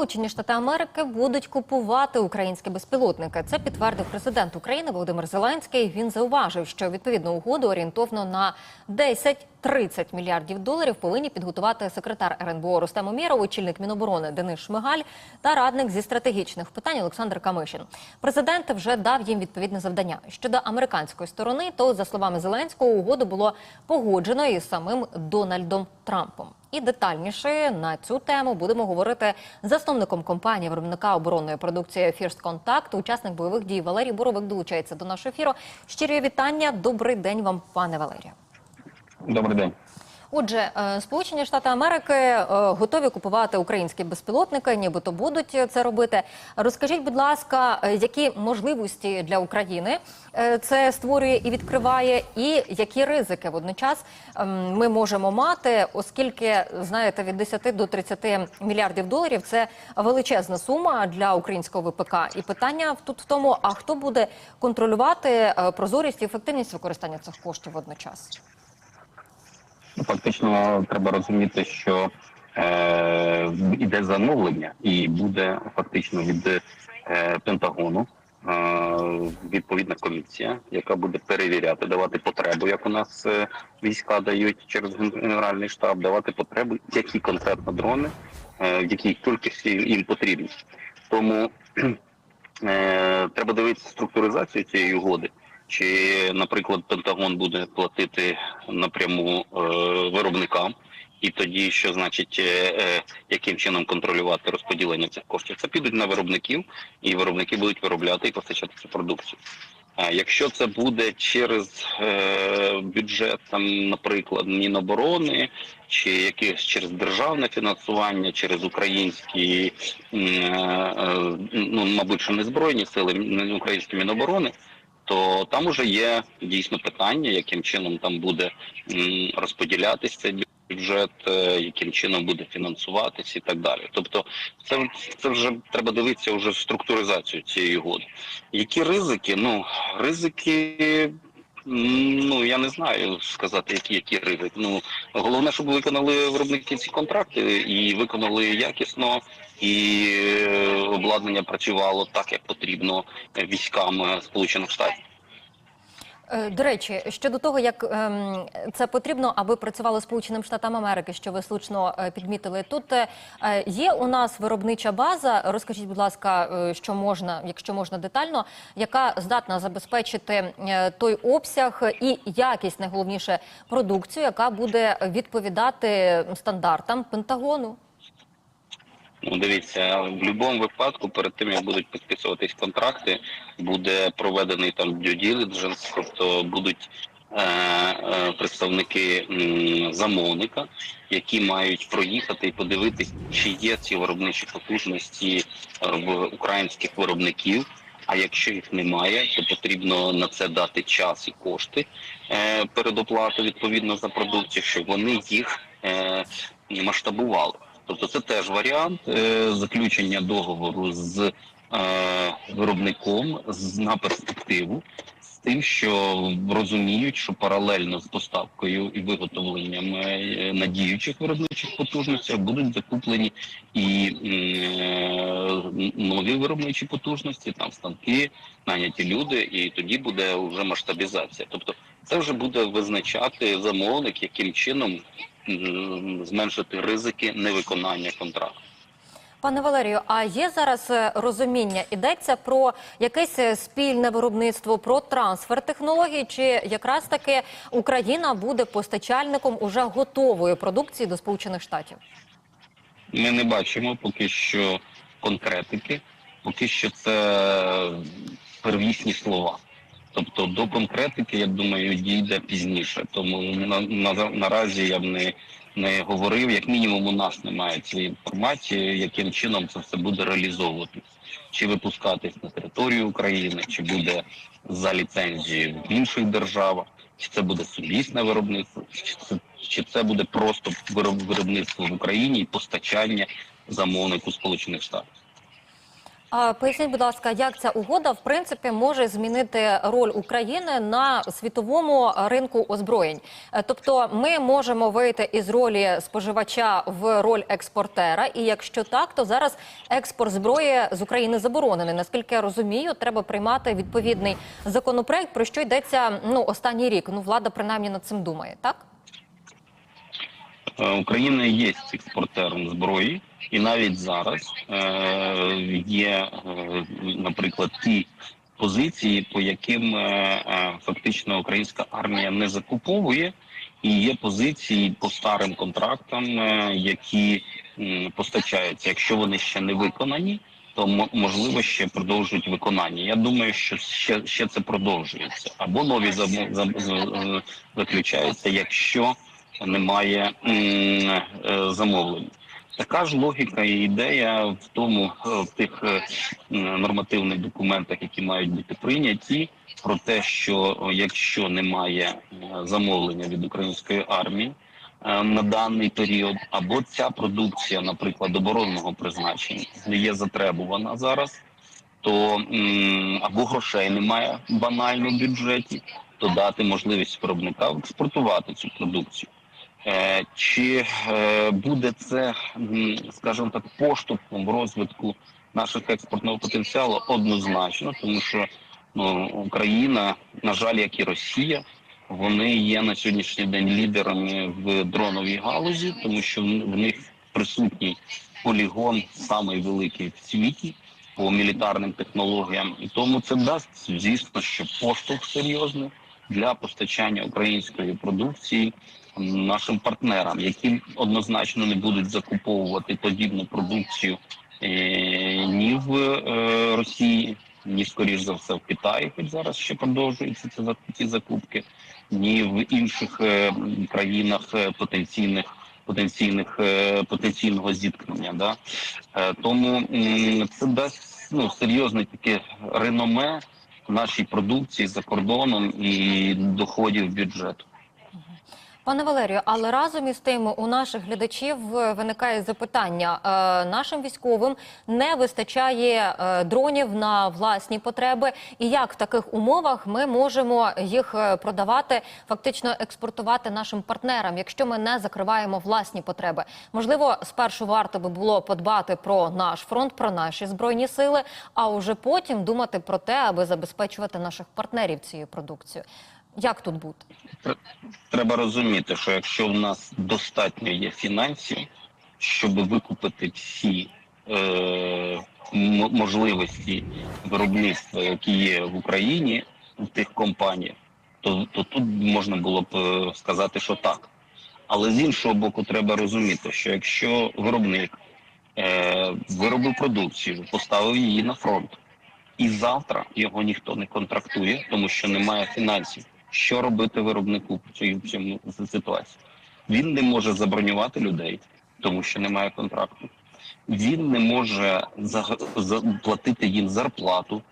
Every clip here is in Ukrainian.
Сполучені Штати Америки будуть купувати українські безпілотники. Це підтвердив президент України Володимир Зеленський. Він зауважив, що відповідну угоду орієнтовно на 10-30 мільярдів доларів повинні підготувати секретар РНБО Рустем Умєров, очільник Міноборони Денис Шмигаль та радник зі стратегічних питань Олександр Камишин. Президент вже дав їм відповідне завдання щодо американської сторони. То за словами Зеленського, угоду було погоджено із самим Дональдом Трампом. І детальніше на цю тему будемо говорити з засновником компанії виробника оборонної продукції First Contact, учасник бойових дій Валерій Боровик долучається до нашого ефіру. Щирі вітання. Добрий день вам, пане Валерію. Добрий день. Отже, е, Сполучені Штати Америки е, готові купувати українські безпілотники, нібито будуть це робити. Розкажіть, будь ласка, е, які можливості для України це створює і відкриває, і які ризики водночас ем, ми можемо мати, оскільки знаєте, від 10 до 30 мільярдів доларів це величезна сума для українського ВПК. І питання тут в тому: а хто буде контролювати прозорість і ефективність використання цих коштів водночас? Фактично треба розуміти, що е, іде замовлення, і буде фактично від е, Пентагону е, відповідна комісія, яка буде перевіряти, давати потребу, як у нас е, війська дають через генеральний штаб, давати потребу, які конкретно дрони, е, в якій кількості їм потрібні. Тому е, треба дивитися структуризацію цієї угоди. Чи, наприклад, Пентагон буде платити напряму е, виробникам, і тоді що значить, е, е, яким чином контролювати розподілення цих коштів? Це підуть на виробників, і виробники будуть виробляти і постачати цю продукцію. А якщо це буде через е, бюджет, там, наприклад, Міноборони, чи якесь через державне фінансування, через українські, е, е, ну мабуть, що не збройні сили, не українські міноборони то там уже є дійсно питання, яким чином там буде розподілятися цей бюджет, е, яким чином буде фінансуватись і так далі. Тобто, це це вже треба дивитися вже в структуризацію цієї угоди. Які ризики? Ну ризики. Ну я не знаю сказати, які які ризики. Ну головне, щоб виконали виробники ці контракти і виконали якісно, і е, обладнання працювало так, як потрібно військам Сполучених Штатів. Е, До речі, щодо того, як ем, це потрібно, аби працювало Сполученим Штатам Америки, що ви слушно е, підмітили, тут є у нас виробнича база. Розкажіть, будь ласка, що можна, якщо можна детально, яка здатна забезпечити той обсяг і якість, найголовніше продукцію, яка буде відповідати стандартам Пентагону. Ну, дивіться, в будь-якому випадку, перед тим як будуть підписуватись контракти, буде проведений там due diligence, тобто будуть е, е, представники м, замовника, які мають проїхати і подивитись, чи є ці виробничі потужності е, в українських виробників. А якщо їх немає, то потрібно на це дати час і кошти е, передоплату відповідно за продукцію, щоб вони їх е, масштабували. Тобто це теж варіант е, заключення договору з е, виробником з на перспективу, з тим, що розуміють, що паралельно з поставкою і виготовленням е, надіючих виробничих потужностей будуть закуплені і е, нові виробничі потужності, там станки, наняті люди, і тоді буде вже масштабізація. Тобто, це вже буде визначати замовник, яким чином зменшити ризики невиконання контракту. Пане Валерію, а є зараз е, розуміння? Йдеться про якесь е, спільне виробництво, про трансфер технологій, чи якраз таки Україна буде постачальником уже готової продукції до Сполучених Штатів? Ми не бачимо поки що конкретики, поки що це первісні слова. Тобто до конкретики, я думаю, дійде пізніше. Тому на, на, наразі я б не, не говорив, як мінімум, у нас немає цієї інформації, яким чином це все буде реалізовуватись. Чи випускатись на територію України, чи буде за ліцензією в інших державах, чи це буде сумісне виробництво, чи це, чи це буде просто вироб- виробництво в Україні і постачання замовнику Сполучених Штатів. А поясніть, будь ласка, як ця угода в принципі може змінити роль України на світовому ринку озброєнь? Е, Тобто, ми можемо вийти із ролі споживача в роль експортера, і якщо так, то зараз експорт зброї з України заборонений. Наскільки я розумію, треба приймати відповідний законопроект, про що йдеться ну останній рік. Ну влада принаймні над цим думає, так? Е, Україна є експортером зброї, і навіть зараз е, є, е, наприклад, ті позиції, по яким е, фактично українська армія не закуповує, і є позиції по старим контрактам, які постачаються. Якщо вони ще не виконані, то можливо ще продовжують виконання. Я думаю, що ще, ще це продовжується, або нові заключаються, якщо немає замовлень. Така ж логіка і ідея в тому е, в тих е, нормативних документах, які мають бути прийняті, про те, що е, якщо немає замовлення від української армії на даний період, або ця продукція, наприклад, оборонного призначення, не є затребувана зараз, то або грошей немає банально в бюджеті, то дати можливість виробникам експортувати цю продукцію. Е, Чи е, буде це, скажімо так, поштовхом розвитку наших експортного потенціалу? Однозначно, тому що ну, Україна, на жаль, як і Росія, вони є на сьогоднішній день лідерами в дроновій галузі, тому що в них присутній полігон самий великий в світі по мілітарним технологіям, і тому це дасть, звісно, що поштовх серйозний для постачання української продукції нашим партнерам, які однозначно не будуть закуповувати подібну продукцію е, ні в е, Росії, ні скоріш за все в Китаї, хоч зараз ще продовжуються ці, за- ці закупки, ні в інших е, країнах потенційних. Потенційних потенційного зіткнення, да тому це дасть ну серйозне таке реноме нашій продукції за кордоном і доходів бюджету. Пане Валерію, але разом із тим у наших глядачів е, виникає запитання: Е, нашим військовим не вистачає е, дронів на власні потреби, і як в таких умовах ми можемо їх продавати, фактично експортувати нашим партнерам, якщо ми не закриваємо власні потреби? Можливо, спершу варто би було подбати про наш фронт, про наші збройні сили, а уже потім думати про те, аби забезпечувати наших партнерів цією продукцією. Як тут бути? Треба розуміти, що якщо в нас достатньо є фінансів, щоб викупити всі е, можливості виробництва, які є в Україні в тих компаніях, то, то тут можна було б е, сказати, що так. Але з іншого боку, треба розуміти, що якщо виробник е, виробив продукцію, поставив її на фронт, і завтра його ніхто не контрактує, тому що немає фінансів. Що робити виробнику в цьому ситуації? Він не може забронювати людей, тому що немає контракту. Він не може за- заплатити їм зарплату,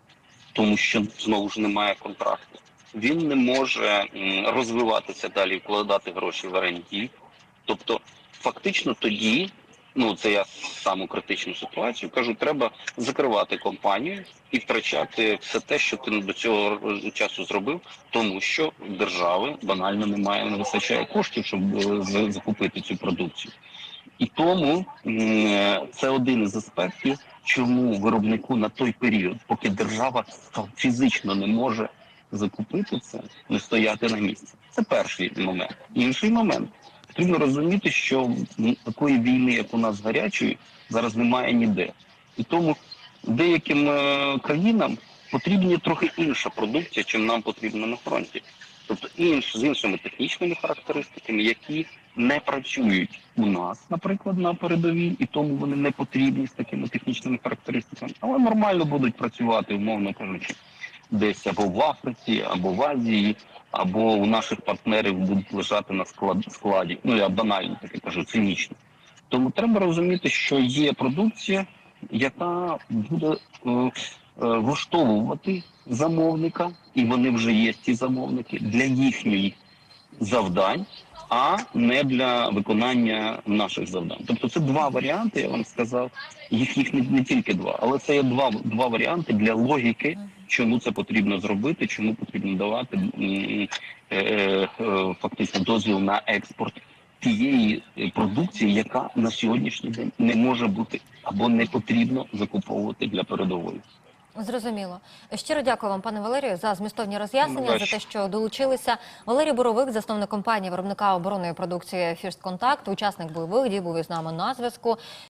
тому що знову ж немає контракту. Він не може розвиватися далі, вкладати гроші в R&D. Тобто, фактично тоді, ну це я саму критичну ситуацію кажу, треба закривати компанію і втрачати все те, що ти до цього часу зробив, тому що держави банально немає, не вистачає коштів, щоб е, закупити цю продукцію. І тому це один із аспектів, чому виробнику на той період, поки держава фізично не може закупити це, не стояти на місці. Це перший момент. Інший момент потрібно розуміти, що такої війни, як у нас гарячої, зараз немає ніде. І тому деяким е, країнам потрібна трохи інша продукція, чим нам потрібно на фронті. Тобто інш, з іншими технічними характеристиками, які не працюють у нас, наприклад, на передовій, і тому вони не потрібні з такими технічними характеристиками, але нормально будуть працювати, умовно кажучи, десь або в Африці, або в Азії, або у наших партнерів будуть лежати на склад, складі. Ну я банально таке кажу, цинічно. Тому треба розуміти, що є продукція, яка буде е, е, влаштовувати замовника, і вони вже є ці замовники для їхньої завдань, а не для виконання наших завдань. Тобто це два варіанти. Я вам сказав. Їх їх не, не тільки два, але це є два, два варіанти для логіки, чому це потрібно зробити, чому потрібно давати е, е, е, фактично дозвіл на експорт тієї е, продукції, яка на сьогоднішній день не може бути або не потрібно закуповувати для передової. Зрозуміло. Щиро дякую вам, пане Валерію, за змістовні роз'яснення, Ну, за те, що долучилися. Валерій Боровик, засновник компанії виробника оборонної продукції Фірст Контакт, учасник бойових дій, був із нами на зв'язку.